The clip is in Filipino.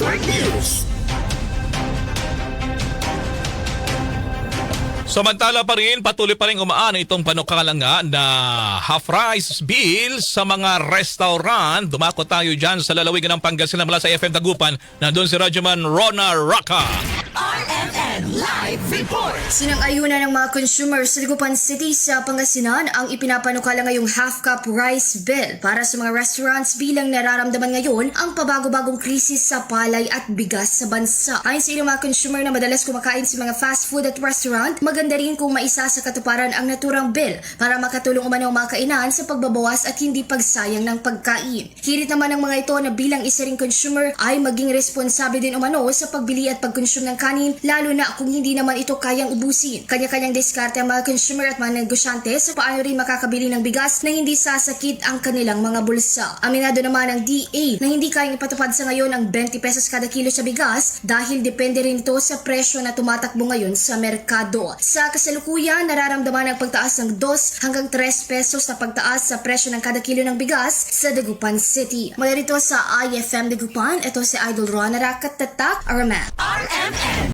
Network News. Samantala pa rin, patuloy pa rin umaan itong panukalanga na half-rice bill sa mga restaurant. Dumako tayo dyan sa lalawigan ng Pangasinan mula sa FM Tagupan. Nandun si Radyoman Rona Raka. Live Report. Sinang-ayunan ng mga consumers sa Dagupan City sa Pangasinan ang ipinapanukala ngayong half-cup rice bill para sa mga restaurants bilang nararamdaman ngayon ang pabago-bagong krisis sa palay at bigas sa bansa. Ayon sa ilang mga consumer na madalas kumakain sa mga fast food at restaurant, maganda rin kung maisa sa katuparan ang naturang bill para makatulong umano ang mga kainan sa pagbabawas at hindi pagsayang ng pagkain. Hirit naman ng mga ito na bilang isa ring consumer ay maging responsable din umano sa pagbili at pagkonsume ng kanin lalo na kung hindi naman ito kayang ubusin. Kanya-kanyang diskarte ang mga consumer at mga negosyante sa paano rin makakabili ng bigas na hindi sasakit ang kanilang mga bulsa. Aminado naman ang DA na hindi kayang ipatupad sa ngayon ang 20 pesos kada kilo sa bigas dahil depende rin ito sa presyo na tumatakbo ngayon sa merkado. Sa kasalukuyan, nararamdaman ang pagtaas ng 2 hanggang 3 pesos na pagtaas sa presyo ng kada kilo ng bigas sa Dagupan City. Mula rito sa IFM Dagupan, ito si Idol Ron Narakattatak Aramat. RMN